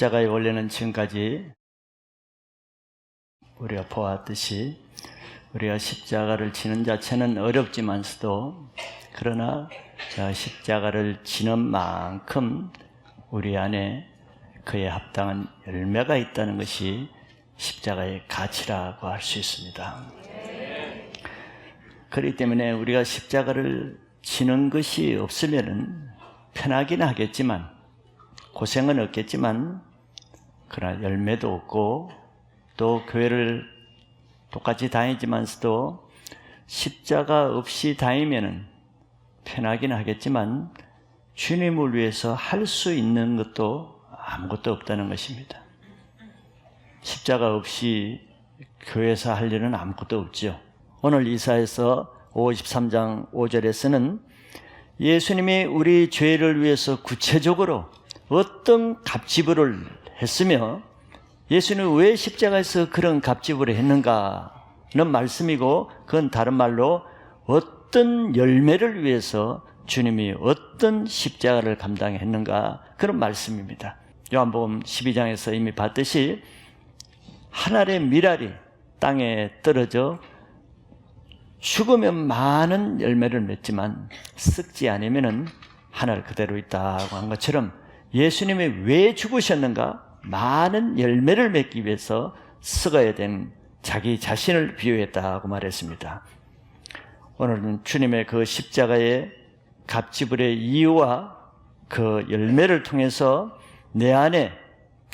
십자가의 원래는 지금까지 우리가 보았듯이 우리가 십자가를 지는 자체는 어렵지만서도 그러나 자, 십자가를 지는 만큼 우리 안에 그에 합당한 열매가 있다는 것이 십자가의 가치라고 할 수 있습니다. 그렇기 때문에 우리가 십자가를 지는 것이 없으면 편하긴 하겠지만 고생은 없겠지만 그러나 열매도 없고 또 교회를 똑같이 다니지만서도 십자가 없이 다니면은 편하긴 하겠지만 주님을 위해서 할 수 있는 것도 아무것도 없다는 것입니다. 십자가 없이 교회에서 할 일은 아무것도 없죠. 오늘 이사에서 53장 5절에서는 예수님이 우리 죄를 위해서 구체적으로 어떤 갑지불을 했으며 예수는 왜 십자가에서 그런 갑지불을 했는가는 말씀이고 그건 다른 말로 어떤 열매를 위해서 주님이 어떤 십자가를 감당했는가 그런 말씀입니다. 요한복음 12장에서 이미 봤듯이 한 알의 미랄이 땅에 떨어져 죽으면 많은 열매를 맺지만 썩지 않으면은 하늘 그대로 있다고 한 것처럼 예수님이 왜 죽으셨는가? 많은 열매를 맺기 위해서 썩어야 된 자기 자신을 비유했다고 말했습니다. 오늘은 주님의 그 십자가의 갑지불의 이유와 그 열매를 통해서 내 안에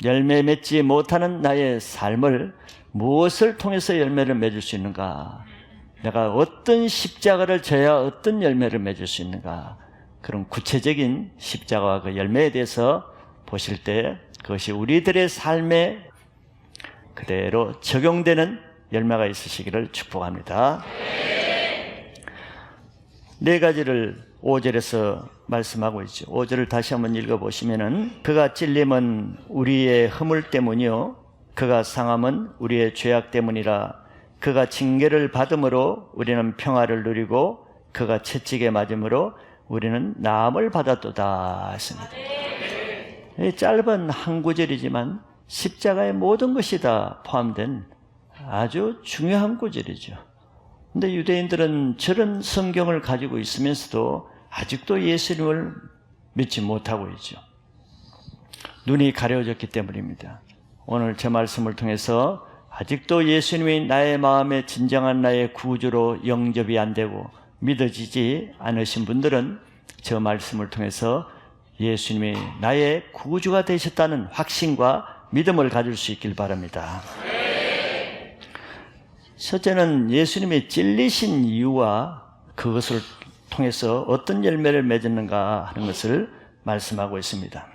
열매 맺지 못하는 나의 삶을 무엇을 통해서 열매를 맺을 수 있는가? 내가 어떤 십자가를 져야 어떤 열매를 맺을 수 있는가? 그런 구체적인 십자가와 그 열매에 대해서 보실 때 그것이 우리들의 삶에 그대로 적용되는 열매가 있으시기를 축복합니다. 네 가지를 5절에서 말씀하고 있죠. 5절을 다시 한번 읽어보시면은 그가 찔림은 우리의 허물 때문이요. 그가 상함은 우리의 죄악 때문이라. 그가 징계를 받음으로 우리는 평화를 누리고 그가 채찍에 맞음으로 우리는 나음을 받았도다 했습니다. 이 짧은 한 구절이지만 십자가의 모든 것이 다 포함된 아주 중요한 구절이죠. 근데 유대인들은 저런 성경을 가지고 있으면서도 아직도 예수님을 믿지 못하고 있죠. 눈이 가려졌기 때문입니다. 오늘 제 말씀을 통해서 아직도 예수님이 나의 마음에 진정한 나의 구주로 영접이 안 되고 믿어지지 않으신 분들은 저 말씀을 통해서 예수님이 나의 구주가 되셨다는 확신과 믿음을 가질 수 있길 바랍니다. 첫째는 예수님이 찔리신 이유와 그것을 통해서 어떤 열매를 맺었는가 하는 것을 말씀하고 있습니다.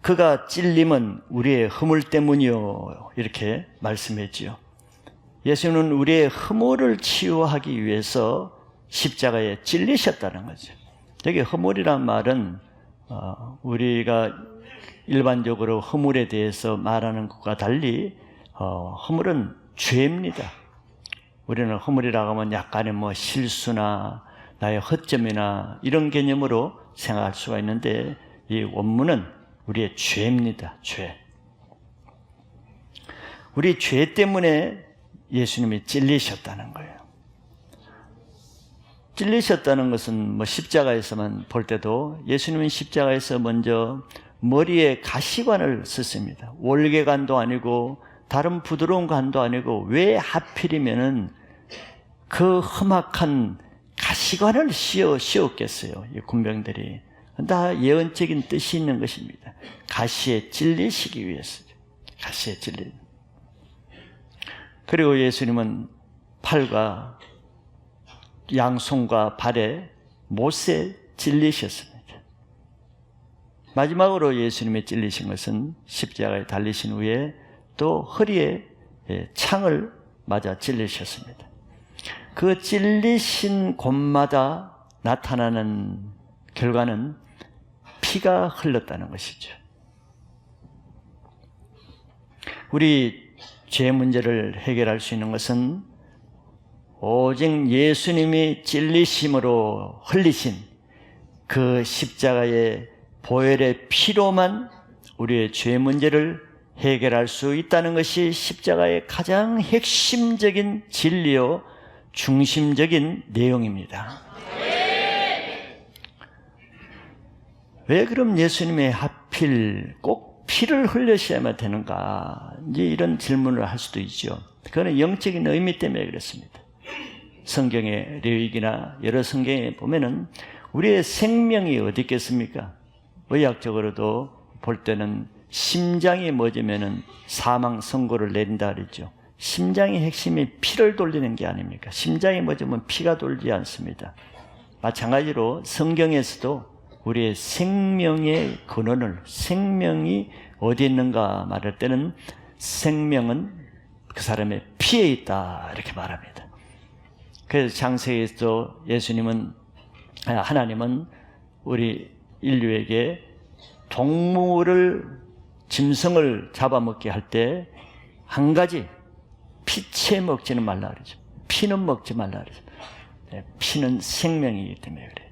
그가 찔림은 우리의 허물 때문이요. 이렇게 말씀했지요. 예수는 우리의 허물을 치유하기 위해서 십자가에 찔리셨다는 거죠. 여기 허물이란 말은 어, 우리가 일반적으로 허물에 대해서 말하는 것과 달리 어, 허물은 죄입니다. 우리는 허물이라고 하면 약간의 뭐 실수나 나의 허점이나 이런 개념으로 생각할 수가 있는데 이 원문은 우리의 죄입니다. 죄. 우리 죄 때문에 예수님이 찔리셨다는 거예요. 찔리셨다는 것은 뭐 십자가에서만 볼 때도 예수님은 십자가에서 먼저 머리에 가시관을 썼습니다. 월계관도 아니고 다른 부드러운 관도 아니고 왜 하필이면은 그 험악한 가시관을 씌워 씌웠겠어요. 이 군병들이 다 예언적인 뜻이 있는 것입니다. 가시에 찔리시기 위해서죠. 가시에 찔리. 그리고 예수님은 팔과 양손과 발에 못에 찔리셨습니다. 마지막으로 예수님이 찔리신 것은 십자가에 달리신 후에 또 허리에 창을 맞아 찔리셨습니다. 그 찔리신 곳마다 나타나는 결과는 피가 흘렀다는 것이죠. 우리 죄 문제를 해결할 수 있는 것은 오직 예수님이 찔리심으로 흘리신 그 십자가의 보혈의 피로만 우리의 죄 문제를 해결할 수 있다는 것이 십자가의 가장 핵심적인 진리요 중심적인 내용입니다. 왜 그럼 예수님의 하필 꼭 피를 흘려셔야만 되는가? 이제 이런 질문을 할 수도 있죠. 그거는 영적인 의미 때문에 그렇습니다. 성경의 레위기나 여러 성경에 보면은 우리의 생명이 어디 있겠습니까? 의학적으로도 볼 때는 심장이 멎으면은 사망 선고를 내린다 그랬죠. 심장의 핵심이 피를 돌리는 게 아닙니까? 심장이 멎으면 피가 돌지 않습니다. 마찬가지로 성경에서도 우리의 생명의 근원을 생명이 어디 있는가 말할 때는 생명은 그 사람의 피에 있다 이렇게 말합니다. 그래서 장세기에서 예수님은 아, 하나님은 우리 인류에게 동물을 짐승을 잡아먹게 할 때 한 가지 피채 먹지는 말라 그러죠. 피는 먹지 말라 그러죠. 네, 피는 생명이기 때문에 그래요.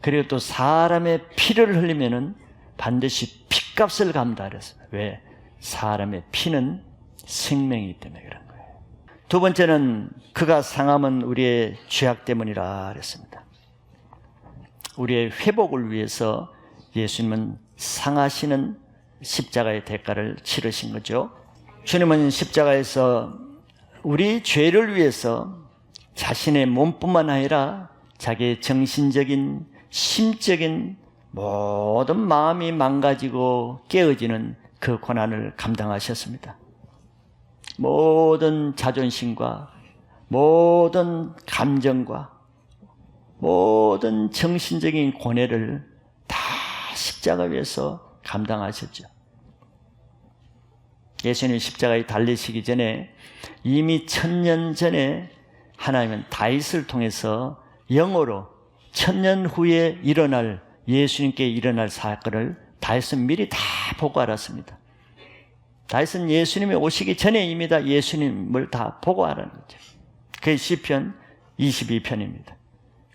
그리고 또 사람의 피를 흘리면은 반드시 피값을 감다 그랬어요. 왜? 사람의 피는 생명이기 때문에 거예요. 두 번째는 그가 상함은 우리의 죄악 때문이라 그랬습니다. 우리의 회복을 위해서 예수님은 상하시는 십자가의 대가를 치르신 거죠. 주님은 십자가에서 우리 죄를 위해서 자신의 몸뿐만 아니라 자기의 정신적인, 심적인 모든 마음이 망가지고 깨어지는 그 고난을 감당하셨습니다. 모든 자존심과 모든 감정과 모든 정신적인 고뇌를 다 십자가 위에서 감당하셨죠. 예수님 십자가에 달리시기 전에 이미 천년 전에 하나님은 다윗을 통해서 영어로 천년 후에 일어날 예수님께 일어날 사건을 다윗은 미리 다 보고 알았습니다. 다윗은 예수님이 오시기 전에 이미 다 예수님을 다 보고 알았는 거죠. 그게 시편 22편입니다.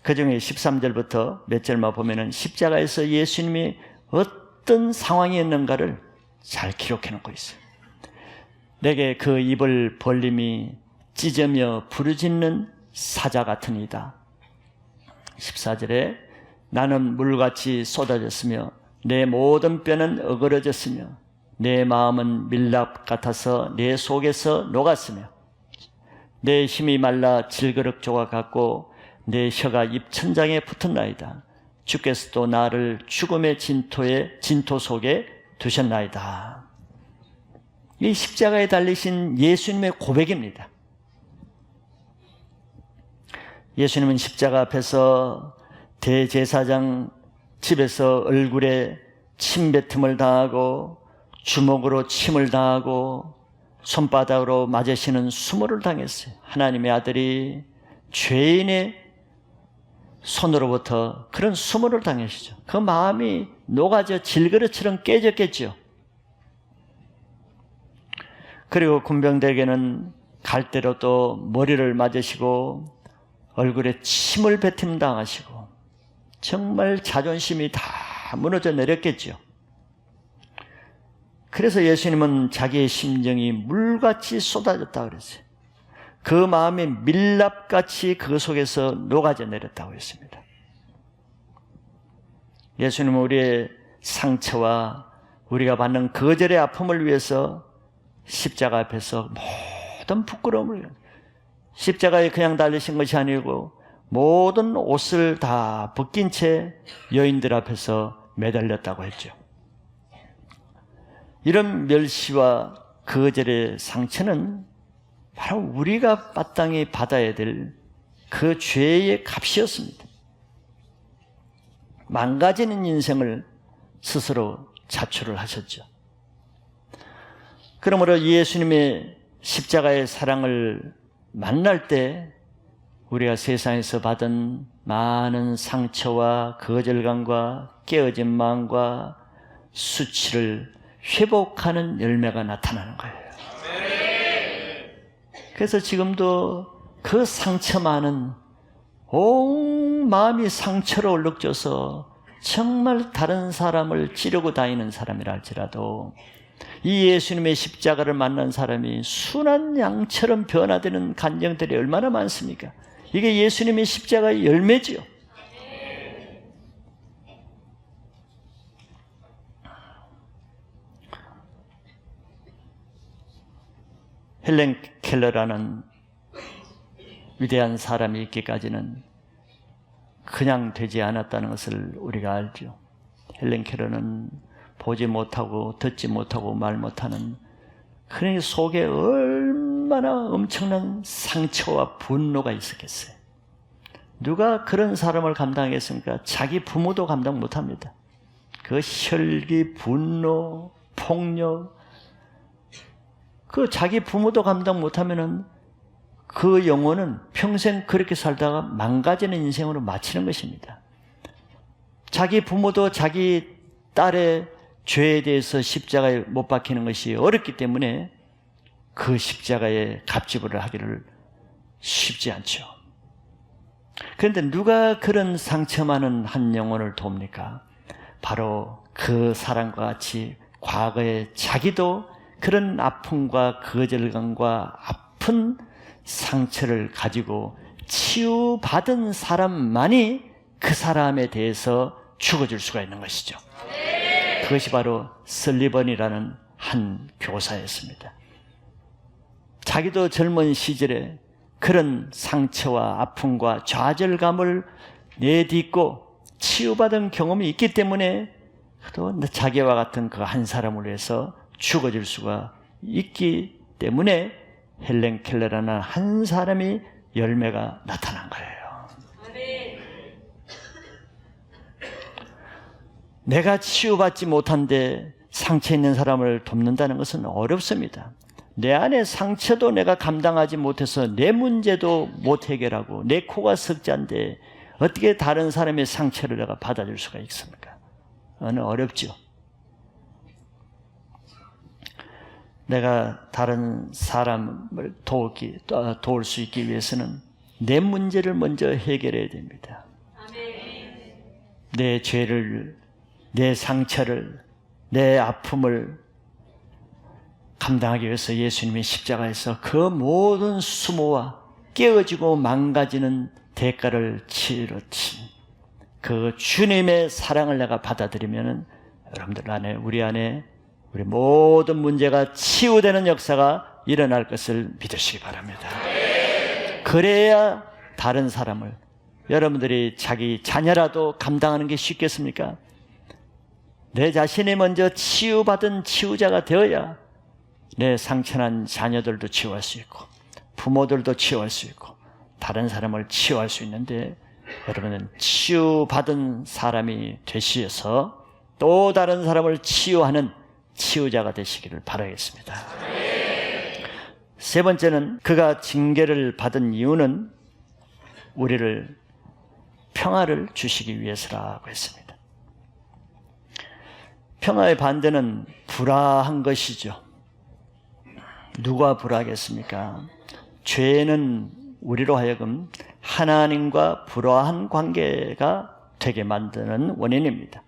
그 중에 13절부터 몇 절만 보면은 십자가에서 예수님이 어떤 상황이었는가를 잘 기록해 놓고 있어요. 내게 그 입을 벌림이 찢으며 부르짖는 사자 같으니다. 14절에 나는 물같이 쏟아졌으며 내 모든 뼈는 어그러졌으며 내 마음은 밀랍 같아서 내 속에서 녹았으며 내 힘이 말라 질그릇 조각 같고 내 혀가 입천장에 붙었나이다. 주께서도 나를 죽음의 진토에 진토 속에 두셨나이다. 이 십자가에 달리신 예수님의 고백입니다. 예수님은 십자가 앞에서 대제사장 집에서 얼굴에 침뱉음을 당하고 주먹으로 침을 당하고 손바닥으로 맞으시는 수모를 당했어요. 하나님의 아들이 죄인의 손으로부터 그런 수모를 당하시죠. 그 마음이 녹아져 질그릇처럼 깨졌겠죠. 그리고 군병들에게는 갈대로 또 머리를 맞으시고 얼굴에 침을 뱉임 당하시고 정말 자존심이 다 무너져 내렸겠죠. 그래서 예수님은 자기의 심정이 물같이 쏟아졌다 그랬어요. 그 마음이 밀랍같이 그 속에서 녹아져 내렸다고 했습니다. 예수님은 우리의 상처와 우리가 받는 거절의 아픔을 위해서 십자가 앞에서 모든 부끄러움을 십자가에 그냥 달리신 것이 아니고 모든 옷을 다 벗긴 채 여인들 앞에서 매달렸다고 했죠. 이런 멸시와 거절의 상처는 바로 우리가 마땅히 받아야 될 그 죄의 값이었습니다. 망가지는 인생을 스스로 자초를 하셨죠. 그러므로 예수님의 십자가의 사랑을 만날 때 우리가 세상에서 받은 많은 상처와 거절감과 깨어진 마음과 수치를 회복하는 열매가 나타나는 거예요. 그래서 지금도 그 상처 많은 온 마음이 상처로 얼룩져서 정말 다른 사람을 찌르고 다니는 사람이라 할지라도 이 예수님의 십자가를 만난 사람이 순한 양처럼 변화되는 간정들이 얼마나 많습니까? 이게 예수님의 십자가의 열매지요. 헬렌 켈러라는 위대한 사람이 있기까지는 그냥 되지 않았다는 것을 우리가 알죠. 헬렌 켈러는 보지 못하고 듣지 못하고 말 못하는 그의 속에 얼마나 엄청난 상처와 분노가 있었겠어요. 누가 그런 사람을 감당하겠습니까? 자기 부모도 감당 못합니다. 그 혈기, 분노, 폭력, 그 자기 부모도 감당 못하면은 그 영혼은 평생 그렇게 살다가 망가지는 인생으로 마치는 것입니다. 자기 부모도 자기 딸의 죄에 대해서 십자가에 못 박히는 것이 어렵기 때문에 그 십자가에 갑질을 하기를 쉽지 않죠. 그런데 누가 그런 상처 많은 한 영혼을 돕니까? 바로 그 사람과 같이 과거에 자기도 그런 아픔과 거절감과 아픈 상처를 가지고 치유받은 사람만이 그 사람에 대해서 죽어줄 수가 있는 것이죠. 그것이 바로 설리번이라는 한 교사였습니다. 자기도 젊은 시절에 그런 상처와 아픔과 좌절감을 내딛고 치유받은 경험이 있기 때문에 또 자기와 같은 그 한 사람을 위해서 죽어질 수가 있기 때문에 헬렌 켈러라는 한 사람이 열매가 나타난 거예요. 내가 치유받지 못한데 상처 있는 사람을 돕는다는 것은 어렵습니다. 내 안에 상처도 내가 감당하지 못해서 내 문제도 못 해결하고 내 코가 석자인데 어떻게 다른 사람의 상처를 내가 받아줄 수가 있습니까? 어느 어렵죠. 내가 다른 사람을 도우기, 도울 수 있기 위해서는 내 문제를 먼저 해결해야 됩니다. 내 죄를, 내 상처를, 내 아픔을 감당하기 위해서 예수님이 십자가에서 그 모든 수모와 깨어지고 망가지는 대가를 치르친 그 주님의 사랑을 내가 받아들이면은 여러분들 안에, 우리 안에 우리 모든 문제가 치유되는 역사가 일어날 것을 믿으시기 바랍니다. 그래야 다른 사람을 여러분들이 자기 자녀라도 감당하는 게 쉽겠습니까? 내 자신이 먼저 치유받은 치유자가 되어야 내 상처난 자녀들도 치유할 수 있고 부모들도 치유할 수 있고 다른 사람을 치유할 수 있는데 여러분은 치유받은 사람이 되시어서 또 다른 사람을 치유하는 치유자가 되시기를 바라겠습니다. 세 번째는 그가 징계를 받은 이유는 우리를 평화를 주시기 위해서라고 했습니다. 평화의 반대는 불화한 것이죠. 누가 불화하겠습니까? 죄는 우리로 하여금 하나님과 불화한 관계가 되게 만드는 원인입니다.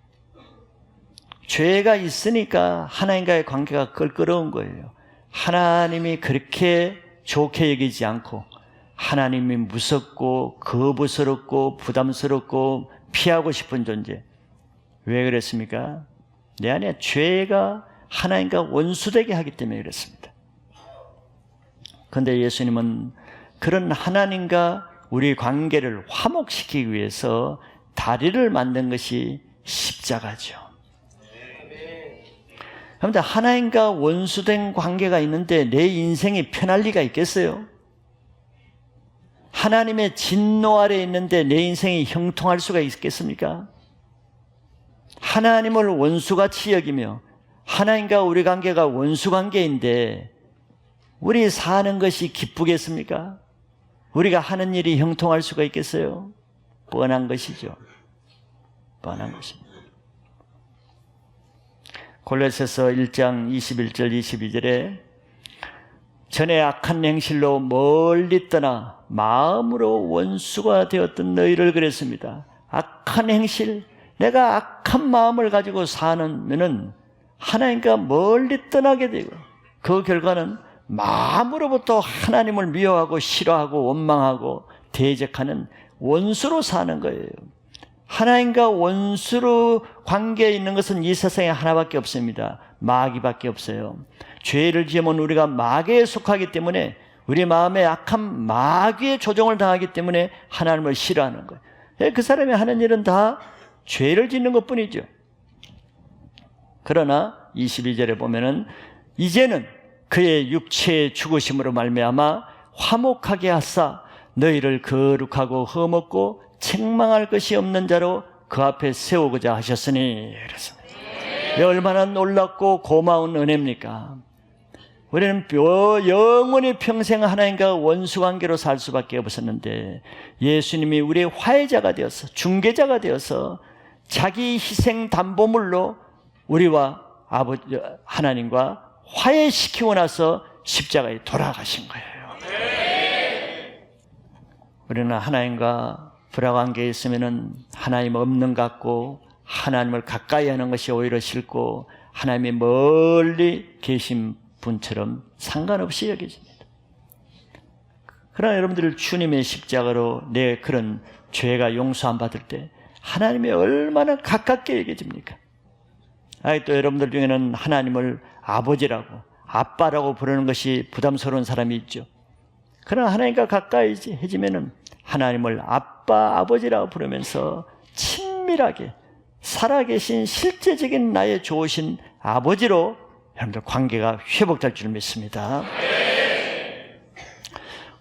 죄가 있으니까 하나님과의 관계가 껄끄러운 거예요. 하나님이 그렇게 좋게 여기지 않고 하나님이 무섭고 거부스럽고 부담스럽고 피하고 싶은 존재. 왜 그랬습니까? 내 안에 죄가 하나님과 원수되게 하기 때문에 그랬습니다. 그런데 예수님은 그런 하나님과 우리 관계를 화목시키기 위해서 다리를 만든 것이 십자가죠. 그런데 하나님과 원수된 관계가 있는데 내 인생이 편할 리가 있겠어요? 하나님의 진노 아래 있는데 내 인생이 형통할 수가 있겠습니까? 하나님을 원수같이 여기며 하나님과 우리 관계가 원수 관계인데 우리 사는 것이 기쁘겠습니까? 우리가 하는 일이 형통할 수가 있겠어요? 뻔한 것이죠. 뻔한 것입니다. 골로새서 1장 21절 22절에 전에 악한 행실로 멀리 떠나 마음으로 원수가 되었던 너희를 그랬습니다. 악한 행실, 내가 악한 마음을 가지고 사는면은 하나님과 멀리 떠나게 되고 그 결과는 마음으로부터 하나님을 미워하고 싫어하고 원망하고 대적하는 원수로 사는 거예요. 하나님과 원수로 관계에 있는 것은 이 세상에 하나밖에 없습니다. 마귀밖에 없어요. 죄를 지으면 우리가 마귀에 속하기 때문에 우리 마음에 악한 마귀의 조종을 당하기 때문에 하나님을 싫어하는 거예요. 예, 그 사람이 하는 일은 다 죄를 짓는 것 뿐이죠. 그러나 22절에 보면은 이제는 그의 육체의 죽으심으로 말미암아 화목하게 하사 너희를 거룩하고 흠없고 책망할 것이 없는 자로 그 앞에 세우고자 하셨으니 그랬습니다. 얼마나 놀랍고 고마운 은혜입니까? 우리는 영원히 평생 하나님과 원수 관계로 살 수밖에 없었는데 예수님이 우리의 화해자가 되어서 중개자가 되어서 자기 희생 담보물로 우리와 아버지 하나님과 화해시키고 나서 십자가에 돌아가신 거예요. 우리는 하나님과 불화관계에 있으면은 하나님 없는 것 같고 하나님을 가까이 하는 것이 오히려 싫고 하나님이 멀리 계신 분처럼 상관없이 여겨집니다. 그러나 여러분들 주님의 십자가로 내 그런 죄가 용서 안 받을 때 하나님이 얼마나 가깝게 여겨집니까? 아니 또 여러분들 중에는 하나님을 아버지라고 아빠라고 부르는 것이 부담스러운 사람이 있죠. 그러나 하나님과 가까이 해지면은 하나님을 아빠 아버지라고 부르면서 친밀하게 살아계신 실제적인 나의 좋으신 아버지로 여러분들 관계가 회복될 줄 믿습니다.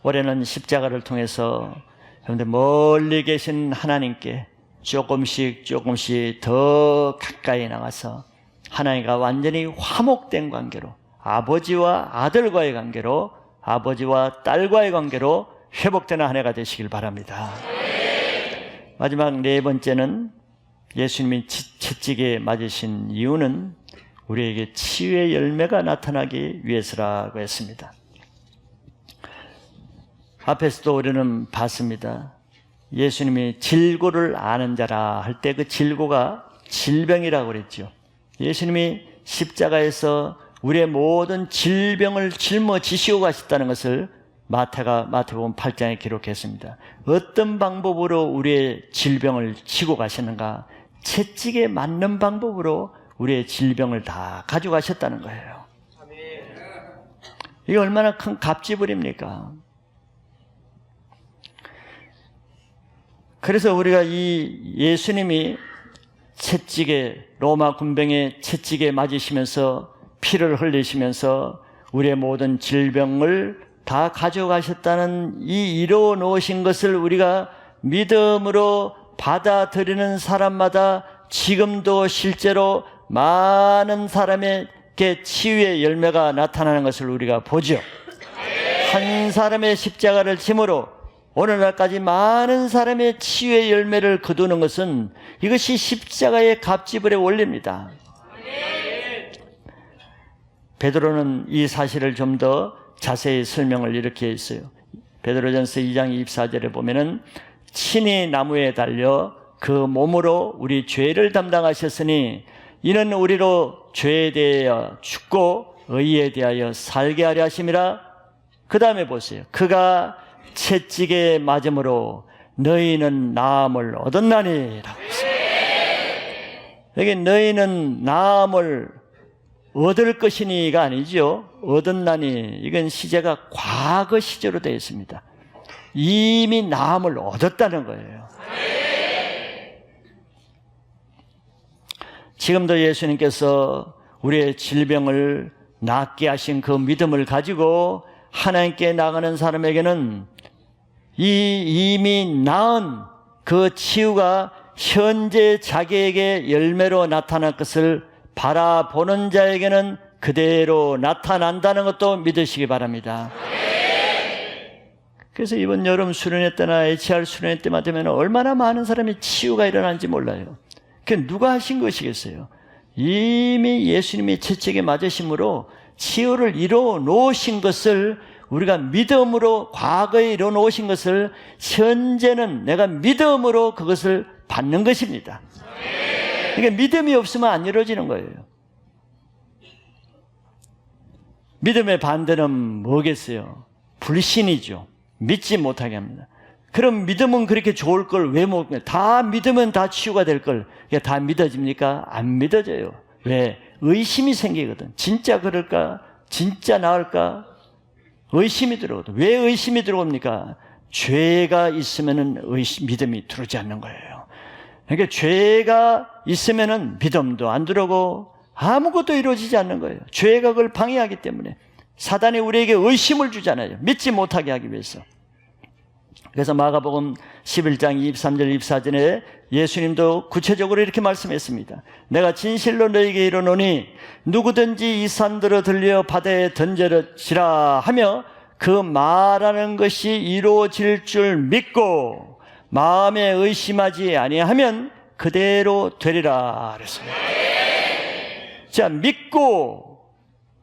올해는 십자가를 통해서 여러분들 멀리 계신 하나님께 조금씩 조금씩 더 가까이 나가서 하나님과 완전히 화목된 관계로 아버지와 아들과의 관계로 아버지와 딸과의 관계로 회복되는 한 해가 되시길 바랍니다. 마지막 네 번째는 예수님이 채찍에 맞으신 이유는 우리에게 치유의 열매가 나타나기 위해서라고 했습니다. 앞에서도 우리는 봤습니다. 예수님이 질고를 아는 자라 할 때 그 질고가 질병이라고 그랬죠. 예수님이 십자가에서 우리의 모든 질병을 짊어지시고 가셨다는 것을 마태가 마태복음 8장에 기록했습니다. 어떤 방법으로 우리의 질병을 치고 가시는가? 채찍에 맞는 방법으로 우리의 질병을 다 가져가셨다는 거예요. 이게 얼마나 큰 갑지불입니까? 그래서 우리가 이 예수님이 채찍에 로마 군병의 채찍에 맞으시면서 피를 흘리시면서 우리의 모든 질병을 다 가져가셨다는 이 이루어 놓으신 것을 우리가 믿음으로 받아들이는 사람마다 지금도 실제로 많은 사람에게 치유의 열매가 나타나는 것을 우리가 보죠. 한 사람의 십자가를 짐으로 오늘날까지 많은 사람의 치유의 열매를 거두는 것은 이것이 십자가의 갑지불의 원리입니다. 베드로는 이 사실을 좀더 자세히 설명을 이렇게 했어요. 베드로전서 2장 24절에 보면은 친히 나무에 달려 그 몸으로 우리 죄를 담당하셨으니 이는 우리로 죄에 대하여 죽고 의에 대하여 살게 하려 하심이라. 그 다음에 보세요. 그가 채찍에 맞음으로 너희는 나음을 얻었나니라고 했습니다. 여기 너희는 나음을 얻을 것이니가 아니죠. 얻었나니 이건 시제가 과거 시제로 되어 있습니다. 이미 나음을 얻었다는 거예요. 지금도 예수님께서 우리의 질병을 낫게 하신 그 믿음을 가지고 하나님께 나가는 사람에게는 이 이미 나은 그 치유가 현재 자기에게 열매로 나타날 것을 바라보는 자에게는 그대로 나타난다는 것도 믿으시기 바랍니다. 그래서 이번 여름 수련회 때나 HR 수련회 때만 되면 얼마나 많은 사람이 치유가 일어나는지 몰라요. 그 누가 하신 것이겠어요? 이미 예수님이 채찍에 맞으심으로 치유를 이루어 놓으신 것을 우리가 믿음으로 과거에 이루어 놓으신 것을 현재는 내가 믿음으로 그것을 받는 것입니다. 그러니까 믿음이 없으면 안 이루어지는 거예요. 믿음의 반대는 뭐겠어요? 불신이죠. 믿지 못하게 합니다. 그럼 믿음은 그렇게 좋을 걸 왜 못, 다 믿으면 다 치유가 될 걸, 이게 다 믿어집니까? 안 믿어져요. 왜? 의심이 생기거든. 진짜 그럴까? 진짜 나을까? 의심이 들어오거든. 왜 의심이 들어옵니까? 죄가 있으면은 의심, 믿음이 들어오지 않는 거예요. 그러니까 죄가 있으면은 믿음도 안 들어오고 아무것도 이루어지지 않는 거예요. 죄가 그걸 방해하기 때문에 사단이 우리에게 의심을 주잖아요. 믿지 못하게 하기 위해서. 그래서 마가복음 11장 23절 24절에 예수님도 구체적으로 이렇게 말씀했습니다. 내가 진실로 너에게 이르노니 누구든지 이 산들어 들려 바다에 던져지라 하며 그 말하는 것이 이루어질 줄 믿고 마음에 의심하지 아니하면 그대로 되리라 그랬습니다. 자, 믿고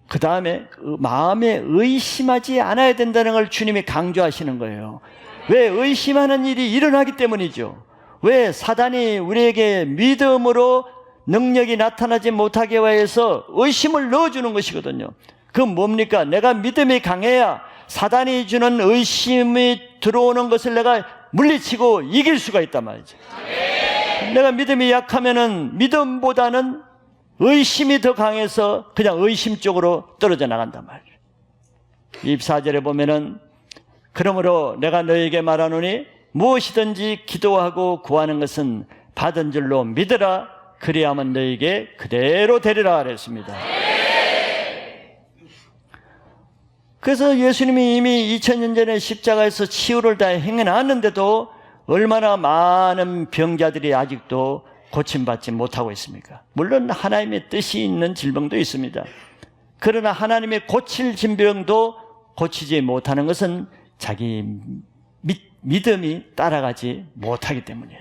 그 다음에 마음에 의심하지 않아야 된다는 걸 주님이 강조하시는 거예요. 왜 의심하는 일이 일어나기 때문이죠. 왜 사단이 우리에게 믿음으로 능력이 나타나지 못하게 해서 의심을 넣어주는 것이거든요. 그 뭡니까? 내가 믿음이 강해야 사단이 주는 의심이 들어오는 것을 내가 물리치고 이길 수가 있단 말이죠. 내가 믿음이 약하면은 믿음보다는 의심이 더 강해서 그냥 의심 쪽으로 떨어져 나간단 말이에요. 24절에 보면은 그러므로 내가 너에게 말하노니 무엇이든지 기도하고 구하는 것은 받은 줄로 믿으라 그리하면 너에게 그대로 되리라 그랬습니다. 그래서 예수님이 이미 2000년 전에 십자가에서 치유를 다 행해 놨는데도 얼마나 많은 병자들이 아직도 고침받지 못하고 있습니까? 물론 하나님의 뜻이 있는 질병도 있습니다. 그러나 하나님의 고칠 질병도 고치지 못하는 것은 자기 믿, 믿음이 따라가지 못하기 때문이에요.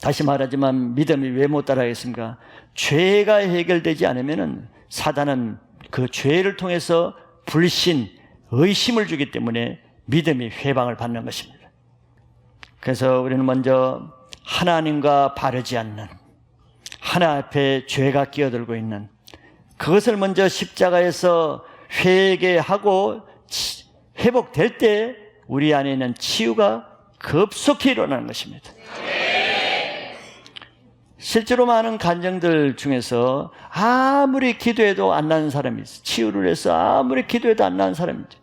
다시 말하지만 믿음이 왜 못 따라가겠습니까? 죄가 해결되지 않으면 사단은 그 죄를 통해서 불신, 의심을 주기 때문에 믿음이 회방을 받는 것입니다. 그래서 우리는 먼저 하나님과 바르지 않는 하나 앞에 죄가 끼어들고 있는 그것을 먼저 십자가에서 회개하고 회복될 때 우리 안에 있는 치유가 급속히 일어나는 것입니다. 실제로 많은 간증들 중에서 아무리 기도해도 안 나는 사람이 있어. 치유를 해서 아무리 기도해도 안 나는 사람이 있죠.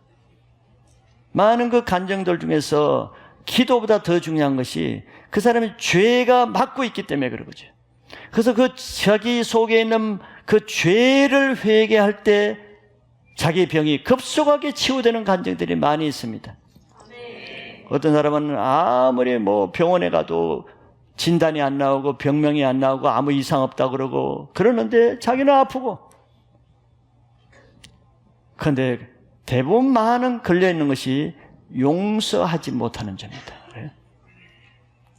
많은 그 간증들 중에서 기도보다 더 중요한 것이 그 사람이 죄가 맡고 있기 때문에 그런 거죠. 그래서 그 자기 속에 있는 그 죄를 회개할 때 자기 병이 급속하게 치유되는 간증들이 많이 있습니다. 어떤 사람은 아무리 뭐 병원에 가도 진단이 안 나오고 병명이 안 나오고 아무 이상 없다 그러고 그러는데 자기는 아프고 그런데 대부분 많은 걸려 있는 것이 용서하지 못하는 죄입니다.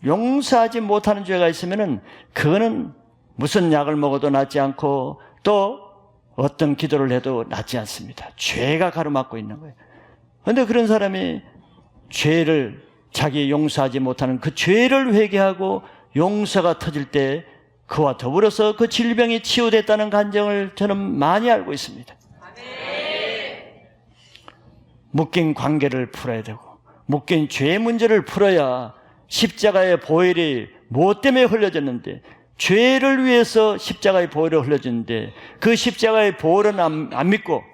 용서하지 못하는 죄가 있으면은 그거는 무슨 약을 먹어도 낫지 않고 또 어떤 기도를 해도 낫지 않습니다. 죄가 가로막고 있는 거예요. 그런데 그런 사람이 죄를 자기 용서하지 못하는 그 죄를 회개하고 용서가 터질 때 그와 더불어서 그 질병이 치유됐다는 간정을 저는 많이 알고 있습니다. 묶인 관계를 풀어야 되고 묶인 죄 문제를 풀어야 십자가의 보혈이 무엇 때문에 흘려졌는데 죄를 위해서 십자가의 보혈이 흘려졌는데 그 십자가의 보혈은 안, 안 믿고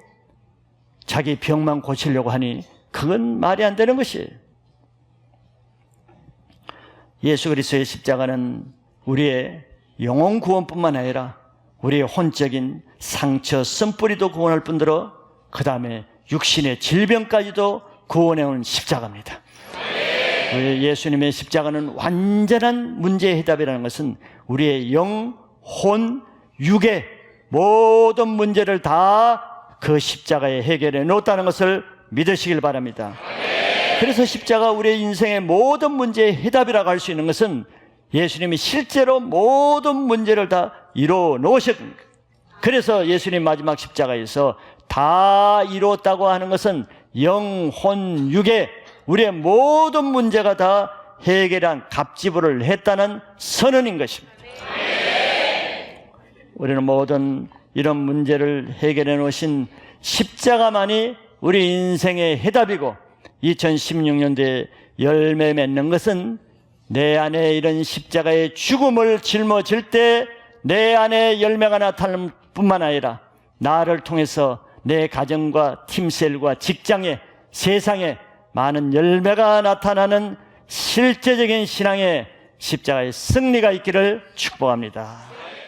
자기 병만 고치려고 하니 그건 말이 안 되는 것이에요. 예수 그리스도의 십자가는 우리의 영혼 구원뿐만 아니라 우리의 혼적인 상처, 쓴뿌리도 구원할 뿐더러 그 다음에 육신의 질병까지도 구원해온 십자가입니다. 우리 예수님의 십자가는 완전한 문제의 해답이라는 것은 우리의 영, 혼, 육의 모든 문제를 다 그 십자가에 해결해 놓았다는 것을 믿으시길 바랍니다. 그래서 십자가 우리의 인생의 모든 문제의 해답이라고 할 수 있는 것은 예수님이 실제로 모든 문제를 다 이루어 놓으셨습니다. 그래서 예수님 마지막 십자가에서 다 이루었다고 하는 것은 영, 혼, 육의 우리의 모든 문제가 다 해결한 갑지부를 했다는 선언인 것입니다. 우리는 모든 이런 문제를 해결해 놓으신 십자가만이 우리 인생의 해답이고 2016년도에 열매 맺는 것은 내 안에 이런 십자가의 죽음을 짊어질 때 내 안에 열매가 나타나는 뿐만 아니라 나를 통해서 내 가정과 팀셀과 직장에 세상에 많은 열매가 나타나는 실제적인 신앙의 십자가의 승리가 있기를 축복합니다.